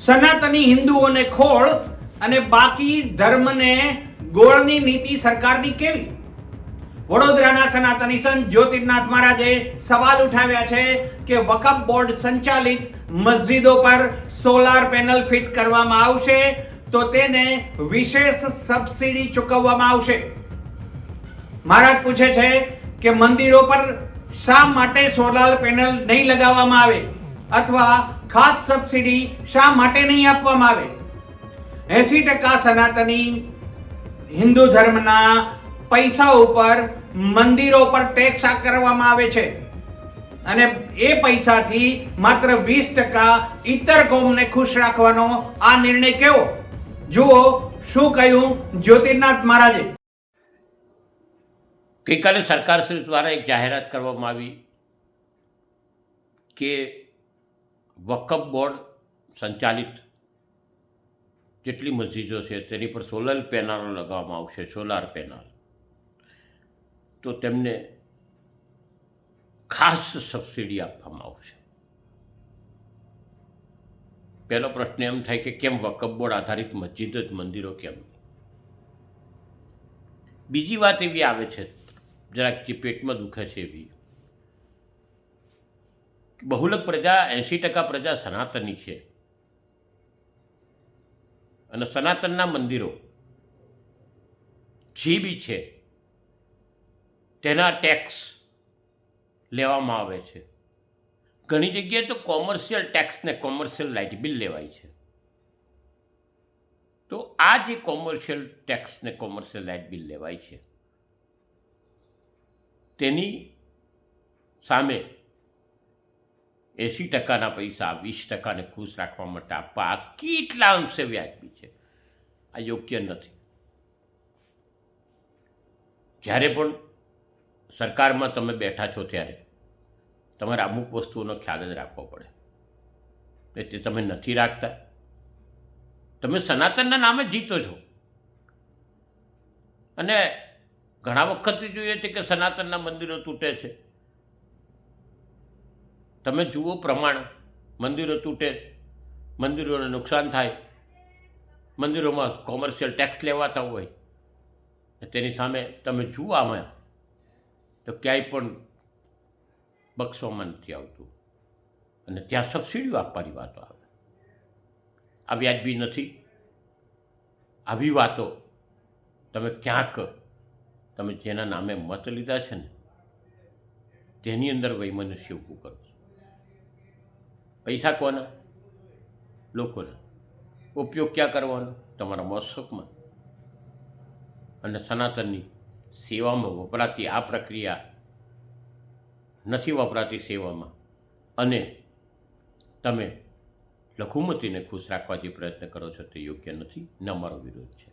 સનાતની હિન્દુઓને ખોળ અને બાકી ધર્મને ગોળની નીતિ સરકારની કેવી? વડોદરાના સનાતની સંત જ્યોતિર્નાથ મહારાજે સવાલ ઉઠાવ્યા છે કે વકફ બોર્ડ સંચાલિત મસ્જિદો પર સોલાર પેનલ ફિટ કરવામાં આવશે તો તેને વિશેષ સબસિડી ચૂકવવામાં આવશે. મહારાજ પૂછે છે કે મંદિરો પર શા માટે સોલાર પેનલ નહીં લગાવવામાં આવે? અથવા ખાસ સબસિડી શા માટે નહીં આપવામાં આવે? એસી ટકા સનાતની હિન્દુ ધર્મના પૈસા ઉપર મંદિરો પર ટેક્સ કરવામાં આવે છે. અને એ પૈસાથી માત્ર વીસ ટકા ઇતર કોમને ખુશ રાખવાનો આ નિર્ણય કેવો? જુઓ શું કહ્યું જ્યોતિર્નાથ મહારાજે. ગઈકાલે સરકારશ્રી દ્વારા એક જાહેરાત કરવામાં આવી કે વકફ બોર્ડ સંચાલિત જેટલી મસ્જિદો છે તેની પર સોલર પેનલો લગાવવામાં આવશે, સોલાર પેનલ. તો તેમને ખાસ સબસિડી આપવામાં આવશે. પહેલો પ્રશ્ન એમ થાય કે કેમ વકફ બોર્ડ આધારિત મસ્જિદ જ મંદિરો કેમ? બીજી વાત એવી આવે છે, જરાક જે પેટમાં દુખે છે એવી. બહુલક પ્રજા એંશી ટકા પ્રજા સનાતની છે. અને સનાતનના મંદિરો જે બી છે, તેના ટેક્સ લેવામાં આવે છે. ઘણી જગ્યાએ તો કોમર્શિયલ ટેક્સ ને કોમર્શિયલ લાઇટ બિલ લેવાય છે. તો આ જે કોમર્શિયલ ટેક્સ ને કોમર્શિયલ લાઇટ બિલ લેવાય છે, તેની સામે એંસી ટકાના પૈસા, વીસ ટકાને ખુશ રાખવા માટે આપવા આ કેટલા અંશે વ્યાજબી છે? આ યોગ્ય નથી. જ્યારે પણ સરકારમાં તમે બેઠા છો ત્યારે તમારે અમુક વસ્તુઓનો ખ્યાલ જ રાખવો પડે. તે તમે નથી રાખતા. તમે સનાતનના નામે જીતો છો. અને ઘણા વખતથી જોઈએ છે કે સનાતનના મંદિરો તૂટે છે. તમે જુઓ પ્રમાણ. મંદિરો તૂટે, મંદિરોને નુકસાન થાય. મંદિરોમાં કોમર્શિયલ ટેક્સ લેવાતા હોય. તેની સામે તમે જુઓ આમાં, તો ક્યાંય પણ બક્ષવામાં નથી આવતું. અને ત્યાં સબસિડીઓ આપવાની વાતો આવે. આ વ્યાજબી નથી. આવી વાતો તમે ક્યાંક, તમે જેના નામે મત લીધા છે ને, તેની અંદર વૈમનસ્ય ઊભું કરો. પૈસા કોના? લોકોના. ઉપયોગ ક્યાં કરવાનો? તમારા મહોત્સવમાં અને સનાતનની સેવામાં વપરાતી આ પ્રક્રિયા નથી વપરાતી સેવામાં. અને તમે લઘુમતીને ખુશ રાખવા જે પ્રયત્ન કરો છો તે યોગ્ય નથી. ન મારો વિરોધ છે.